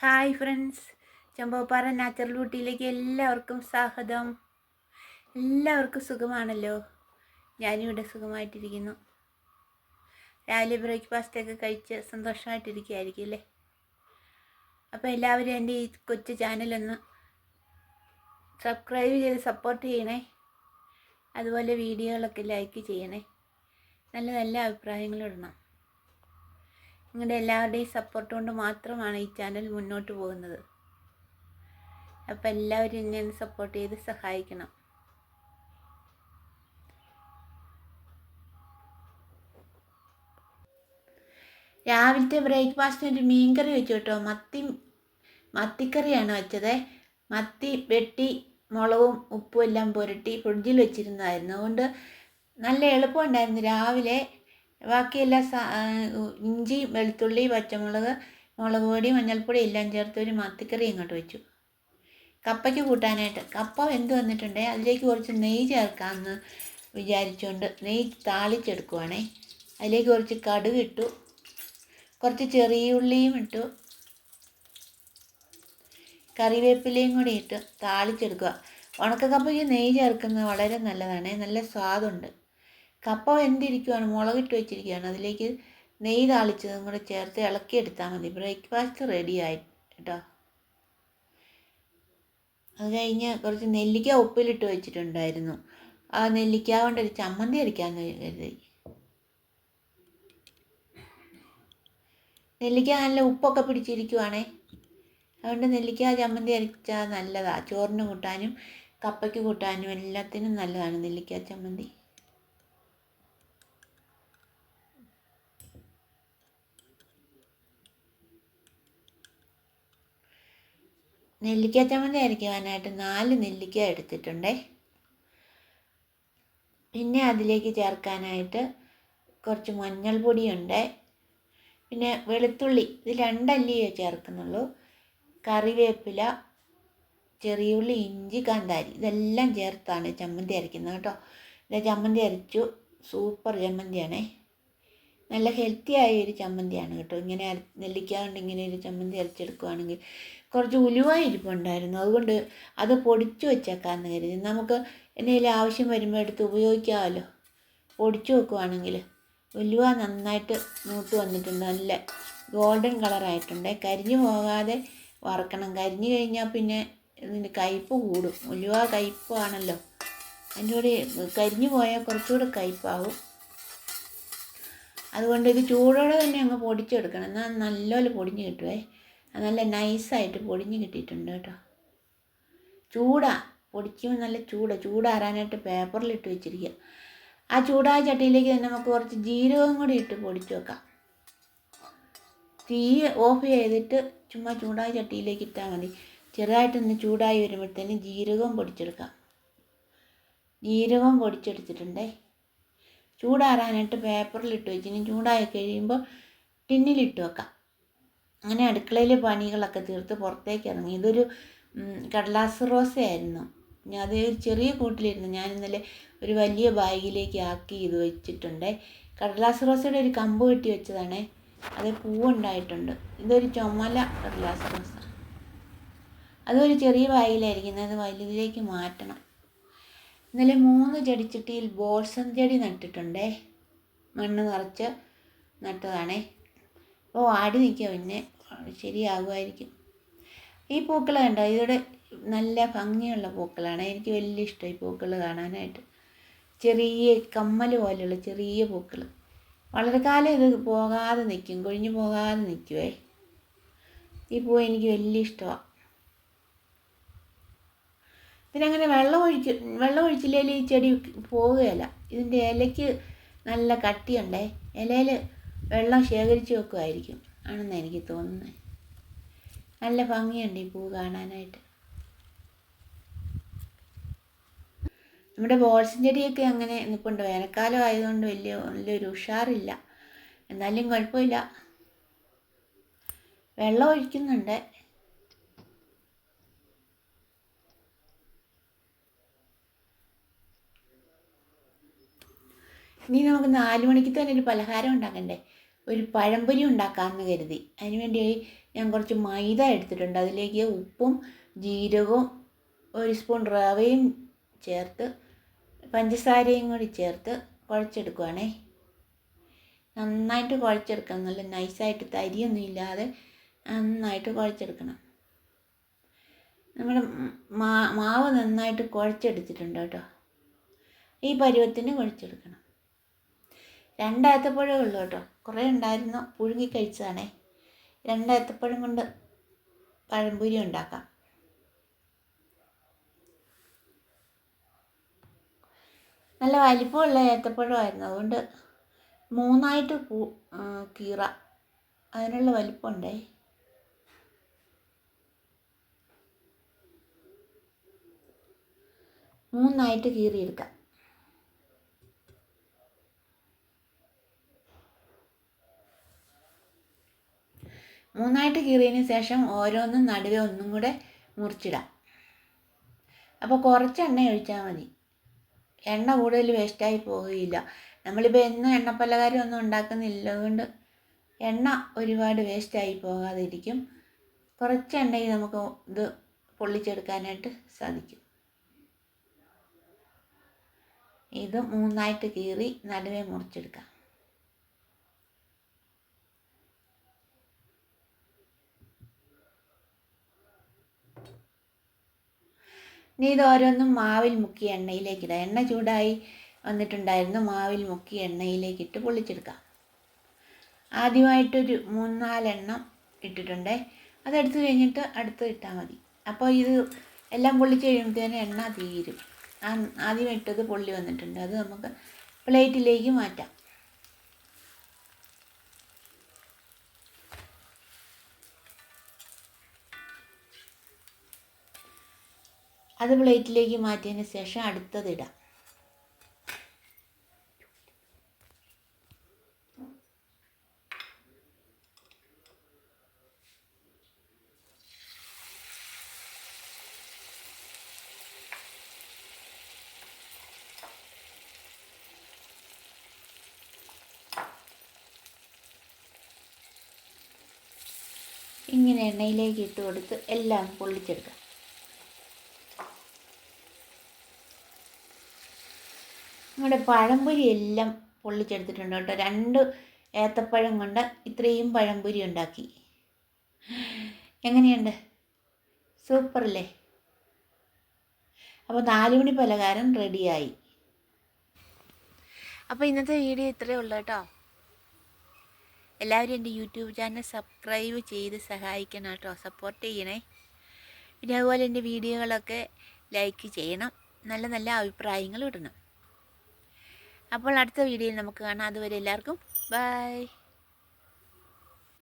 Hi friends Chempoppara natural ബ്യൂട്ടിയിലേക്ക് എല്ലാവർക്കും സ്വാഗതം. എല്ലാവർക്കും സുഖമാണല്ലോ? ഞാനിവിടെ സുഖമായിട്ടിരിക്കുന്നു. രാവിലെ ബ്രേക്ക്ഫാസ്റ്റൊക്കെ കഴിച്ച് സന്തോഷമായിട്ടിരിക്കുകയായിരിക്കും അല്ലേ? അപ്പോൾ എല്ലാവരും എന്റെ ഈ കൊച്ചു ചാനലൊന്ന് സബ്സ്ക്രൈബ് ചെയ്ത് സപ്പോർട്ട് ചെയ്യണേ. അതുപോലെ വീഡിയോകളൊക്കെ ലൈക്ക് ചെയ്യണേ. നല്ല നല്ല അഭിപ്രായങ്ങൾ ഇടണം. നിങ്ങളുടെ എല്ലാവരുടെയും സപ്പോർട്ട് കൊണ്ട് മാത്രമാണ് ഈ ചാനൽ മുന്നോട്ട് പോകുന്നത്. അപ്പോൾ എല്ലാവരും എന്നെ സപ്പോർട്ട് ചെയ്ത് സഹായിക്കണം. രാവിലത്തെ ബ്രേക്ക്ഫാസ്റ്റിന് ഒരു മീൻകറി വെച്ചു കേട്ടോ. മത്തി മത്തിക്കറിയാണ് വെച്ചത്. മത്തി വെട്ടി മുളകും ഉപ്പും എല്ലാം പുരട്ടി ഫ്രിഡ്ജിൽ വെച്ചിരുന്നതായിരുന്നു. അതുകൊണ്ട് നല്ല എളുപ്പമുണ്ടായിരുന്നു. രാവിലെ ബാക്കിയെല്ലാം സാ ഇഞ്ചി വെളുത്തുള്ളി പച്ചമുളക് മുളക് പൊടി മഞ്ഞൾപ്പൊടി എല്ലാം ചേർത്ത് ഒരു മത്തിക്കറി ഇങ്ങോട്ട് വെച്ചു. കപ്പയ്ക്ക് കൂട്ടാനായിട്ട് കപ്പ വെന്ത് വന്നിട്ടുണ്ടേ അതിലേക്ക് കുറച്ച് നെയ്യ് ചേർക്കാമെന്ന് വിചാരിച്ചുകൊണ്ട് നെയ്യ് താളിച്ചെടുക്കുവാണേ. അതിലേക്ക് കുറച്ച് കടുക് ഇട്ടു കുറച്ച് ചെറിയ ഉള്ളിയും ഇട്ടു കറിവേപ്പിലയും കൂടി ഇട്ട് താളിച്ചെടുക്കുക. ഉണക്കക്കപ്പയ്ക്ക് നെയ്യ് ചേർക്കുന്നത് വളരെ നല്ലതാണ് നല്ല സ്വാദുണ്ട്. കപ്പ വെന്തിരിക്കുവാണ് മുളകിട്ട് വെച്ചിരിക്കുകയാണ് അതിലേക്ക് നെയ്യ് താളിച്ചതും കൂടെ ചേർത്ത് ഇളക്കിയെടുത്താൽ മതി. ബ്രേക്ക്ഫാസ്റ്റ് റെഡി ആയി കേട്ടോ. അത് കഴിഞ്ഞ് കുറച്ച് നെല്ലിക്ക ഉപ്പിലിട്ട് വെച്ചിട്ടുണ്ടായിരുന്നു. ആ നെല്ലിക്ക കൊണ്ട് ഒരു ചമ്മന്തി അരിക്കാമെന്ന് കരുതി. നെല്ലിക്ക നല്ല ഉപ്പൊക്കെ പിടിച്ചിരിക്കുവാണേ. അതുകൊണ്ട് നെല്ലിക്ക ചമ്മന്തി അരിച്ചാൽ നല്ലതാണ് ചോറിന് കൂട്ടാനും കപ്പയ്ക്ക് കൂട്ടാനും എല്ലാത്തിനും നല്ലതാണ് നെല്ലിക്ക ചമ്മന്തി. നെല്ലിക്ക ചമ്മന്തി അരയ്ക്കുവാനായിട്ട് നാല് നെല്ലിക്ക എടുത്തിട്ടുണ്ടേ. പിന്നെ അതിലേക്ക് ചേർക്കാനായിട്ട് കുറച്ച് മഞ്ഞൾപ്പൊടിയുണ്ട്. പിന്നെ വെളുത്തുള്ളി ഇത് രണ്ടല്ലിയേ ചേർക്കുന്നുള്ളൂ. കറിവേപ്പില ചെറിയുള്ളി ഇഞ്ചി കാന്താരി ഇതെല്ലാം ചേർത്താണ് ചമ്മന്തി അരയ്ക്കുന്നത് കേട്ടോ. ഇത് ചമ്മന്തി അരച്ചു. സൂപ്പർ ചമ്മന്തിയാണേ. നല്ല ഹെൽത്തി ആയ ഒരു ചമ്മന്തിയാണ് കേട്ടോ. ഇങ്ങനെ നെല്ലിക്ക കൊണ്ട് ഇങ്ങനെ ഒരു ചമ്മന്തി അരച്ചെടുക്കുകയാണെങ്കിൽ കുറച്ച് ഉലുവ ഇരിപ്പുണ്ടായിരുന്നു അതുകൊണ്ട് അത് പൊടിച്ചു വെച്ചേക്കാമെന്ന് കരുതി. നമുക്ക് എന്തെങ്കിലും ആവശ്യം വരുമ്പോൾ എടുത്ത് ഉപയോഗിക്കാമല്ലോ. പൊടിച്ചു വെക്കുവാണെങ്കിൽ ഉലുവ നന്നായിട്ട് മൂത്ത് വന്നിട്ടുണ്ട്. നല്ല ഗോൾഡൻ കളറായിട്ടുണ്ട് കരിഞ്ഞു പോകാതെ വറക്കണം. കരിഞ്ഞു കഴിഞ്ഞാൽ പിന്നെ ഇതിന്റെ കയ്പ്പ് കൂടും. ഉലുവ കയ്പ്പാണല്ലോ. അതിന്റെ കൂടെ കരിഞ്ഞു പോയാൽ കുറച്ചുകൂടെ കയ്പ്പാവും അതുകൊണ്ട് ഇത് ചൂടോടെ തന്നെ അങ്ങ് പൊടിച്ചെടുക്കണം. എന്നാൽ നല്ലപോലെ പൊടിഞ്ഞ് കിട്ടുമേ നല്ല നൈസായിട്ട് പൊടിഞ്ഞ് കിട്ടിയിട്ടുണ്ട് കേട്ടോ. ചൂടാ. പൊടിക്കുമ്പോൾ നല്ല ചൂടാ. ചൂടാറാനായിട്ട് പേപ്പറിലിട്ട് വെച്ചിരിക്കുക ആ ചൂടായ ചട്ടിയിലേക്ക് തന്നെ നമുക്ക് കുറച്ച് ജീരകം കൂടി ഇട്ട് പൊടിച്ച് വെക്കാം. തീ ഓഫ് ചെയ്തിട്ട് ചുമ്മാ ചൂടായ ചട്ടിയിലേക്ക് ഇട്ടാൽ മതി. ചെറുതായിട്ടൊന്ന് ചൂടായി വരുമ്പോഴത്തേന് ജീരകം പൊടിച്ചെടുക്കാം. ജീരകം പൊടിച്ചെടുത്തിട്ടുണ്ടേ. ചൂടാറാനായിട്ട് പേപ്പറിലിട്ട് വെച്ചിന് ചൂടായി കഴിയുമ്പോൾ ടിന്നിലിട്ട് വെക്കാം. അങ്ങനെ അടുക്കളയിലെ പണികളൊക്കെ തീർത്ത് പുറത്തേക്ക് ഇറങ്ങി. ഇതൊരു കടലാസ് റോസയായിരുന്നു. ഞാൻ അത് ചെറിയ കൂട്ടിലിരുന്നു ഞാൻ ഇന്നലെ ഒരു വലിയ ബാഗിലേക്ക് ആക്കി ഇത് വെച്ചിട്ടുണ്ട്. കടലാസ് റോസയുടെ ഒരു കമ്പ് കെട്ടി വെച്ചതാണേ. അത് പൂവുണ്ടായിട്ടുണ്ട്. ഇതൊരു ചുമല കടലാസ് റോസ. അതൊരു ചെറിയ ബാഗിലായിരിക്കുന്നത് അത് വലുതിലേക്ക് മാറ്റണം. ഇന്നലെ മൂന്ന് ചെടിച്ചട്ടിയിൽ ബോൾസം ചെടി നട്ടിട്ടുണ്ടേ. മണ്ണ് നിറച്ച് നട്ടതാണേ. അപ്പോൾ ആടി നിൽക്കുക പിന്നെ. ശരിയാകുമായിരിക്കും. ഈ പൂക്കൾ കണ്ടോ? ഇതോടെ നല്ല ഭംഗിയുള്ള പൂക്കളാണ്. എനിക്ക് വലിയ ഇഷ്ടം ഈ പൂക്കൾ കാണാനായിട്ട്. ചെറിയ കമ്മൽ പോലെയുള്ള ചെറിയ പൂക്കൾ. വളരെ കാലം ഇത് പോകാതെ നിൽക്കും കൊഴിഞ്ഞു പോകാതെ നിൽക്കുവേ ഈ പൂ എനിക്ക് വലിയ ഇഷ്ടമാണ് ഇതിനങ്ങനെ വെള്ളം ഒഴിച്ച് വെള്ളം ഒഴിച്ചില്ലെങ്കിൽ ഈ ചെടി പോവുകയല്ല. ഇതിന്റെ ഇലയ്ക്ക് നല്ല കട്ടിയുണ്ടേ. ഇലയിൽ വെള്ളം ശേഖരിച്ച് വെക്കുമായിരിക്കും ആണെന്ന് എനിക്ക് തോന്നുന്നത്. നല്ല ഭംഗിയുണ്ട് ഈ പൂ കാണാനായിട്ട്. നമ്മുടെ ബോൾസിൻ ചെടിയൊക്കെ അങ്ങനെ നിൽപ്പുണ്ട്? വേനൽക്കാലം ആയതുകൊണ്ട് വലിയ വലിയൊരു ഉഷാറില്ല. എന്നാലും കുഴപ്പമില്ല. വെള്ളം ഒഴിക്കുന്നുണ്ട്. ഇനി നമുക്ക് നാല് മണിക്ക് തന്നെ ഒരു പലഹാരം ഉണ്ടാക്കണ്ടേ? ഒരു പഴംപൊരി ഉണ്ടാക്കാമെന്ന് കരുതി. അതിനുവേണ്ടി ഞാൻ കുറച്ച് മൈദ എടുത്തിട്ടുണ്ട്. അതിലേക്ക് ഉപ്പും ജീരകവും ഒരു സ്പൂൺ റവയും ചേർത്ത് പഞ്ചസാരയും കൂടി ചേർത്ത് കുഴച്ചെടുക്കുവാണേ. നന്നായിട്ട് കുഴച്ചെടുക്കണം. നല്ല നൈസായിട്ട് തരിയൊന്നും ഇല്ലാതെ നന്നായിട്ട് കുഴച്ചെടുക്കണം. നമ്മുടെ മാവ് നന്നായിട്ട് കുഴച്ചെടുത്തിട്ടുണ്ട് കേട്ടോ. ഈ പരുവത്തിന് കുഴച്ചെടുക്കണം. രണ്ടാത്തപ്പഴമേ ഉള്ളൂ കേട്ടോ. കുറേ ഉണ്ടായിരുന്നു. പുഴുങ്ങി കഴിച്ചതാണേ. രണ്ടാത്തപ്പഴം കൊണ്ട് പഴംപൊരി ഉണ്ടാക്കാം. നല്ല വലിപ്പമുള്ള ഏത്തപ്പഴമായിരുന്നു. അതുകൊണ്ട് മൂന്നായിട്ട് പൂ കീറ. അതിനുള്ള വലിപ്പമുണ്ടേ. മൂന്നായിട്ട് കീറിയെടുക്കാം. മൂന്നായിട്ട് കീറിയതിന് ശേഷം ഓരോന്നും നടുവേ ഒന്നും കൂടെ മുറിച്ചിടാം. അപ്പോൾ കുറച്ച് എണ്ണ ഒഴിച്ചാൽ മതി. എണ്ണ കൂടുതൽ വേസ്റ്റായി പോവുകയില്ല. നമ്മളിപ്പോൾ എന്നും എണ്ണപ്പലഹാരം ഒന്നും ഉണ്ടാക്കുന്നില്ല അതുകൊണ്ട് എണ്ണ ഒരുപാട് വേസ്റ്റായി പോകാതിരിക്കും. കുറച്ച് എണ്ണയിൽ നമുക്ക് ഇത് പൊള്ളിച്ചെടുക്കാനായിട്ട് സാധിക്കും. ഇത് മൂന്നായിട്ട് കീറി നടുവേ മുറിച്ചെടുക്കാം. ഇനി ഇതോരോന്നും മാവിൽ മുക്കി എണ്ണയിലേക്ക് എണ്ണയിലേക്കിടാം. എണ്ണ ചൂടായി വന്നിട്ടുണ്ടായിരുന്നു. മാവിൽ മുക്കി എണ്ണയിലേക്ക് എണ്ണയിലേക്കിട്ട് പൊള്ളിച്ചെടുക്കാം. ആദ്യമായിട്ടൊരു മൂന്നാലെണ്ണം ഇട്ടിട്ടുണ്ടേ. അതെടുത്ത് കഴിഞ്ഞിട്ട് അടുത്ത് ഇട്ടാൽ മതി. അപ്പോൾ ഇത് എല്ലാം പൊള്ളിച്ച് കഴിയുമ്പോഴത്തേനും എണ്ണ തീരും. ആദ്യം ഇട്ടത് പൊള്ളി വന്നിട്ടുണ്ട്. അത് നമുക്ക് പ്ലേറ്റിലേക്ക് മാറ്റാം. അത് പ്ലേറ്റിലേക്ക് മാറ്റിയതിന് ശേഷം അടുത്തത് ഇടാം. ഇങ്ങനെ എണ്ണയിലേക്ക് ഇട്ട് കൊടുത്ത് എല്ലാം പൊള്ളിച്ചെടുക്കാം. നമ്മുടെ പഴംപൊരി എല്ലാം പൊള്ളിച്ചെടുത്തിട്ടുണ്ട് കേട്ടോ. രണ്ട് ഏത്തപ്പഴം കൊണ്ട് ഇത്രയും പഴംപൊരി ഉണ്ടാക്കി. എങ്ങനെയുണ്ട്? സൂപ്പറല്ലേ? അപ്പോൾ നാലുമണി പലഹാരം റെഡിയായി. അപ്പോൾ ഇന്നത്തെ വീഡിയോ ഇത്രയേ ഉള്ളൂ കേട്ടോ. എല്ലാവരും എന്റെ യൂട്യൂബ് ചാനൽ സബ്സ്ക്രൈബ് ചെയ്ത് സഹായിക്കണം കേട്ടോ. സപ്പോർട്ട് ചെയ്യണേ. പിന്നെ അതുപോലെ എന്റെ വീഡിയോകളൊക്കെ ലൈക്ക് ചെയ്യണം. നല്ല നല്ല അഭിപ്രായങ്ങൾ ഇടണം. അപ്പോൾ അടുത്ത വീഡിയോയിൽ നമുക്ക് കാണാം. അതുവരെ എല്ലാവർക്കും ബൈ.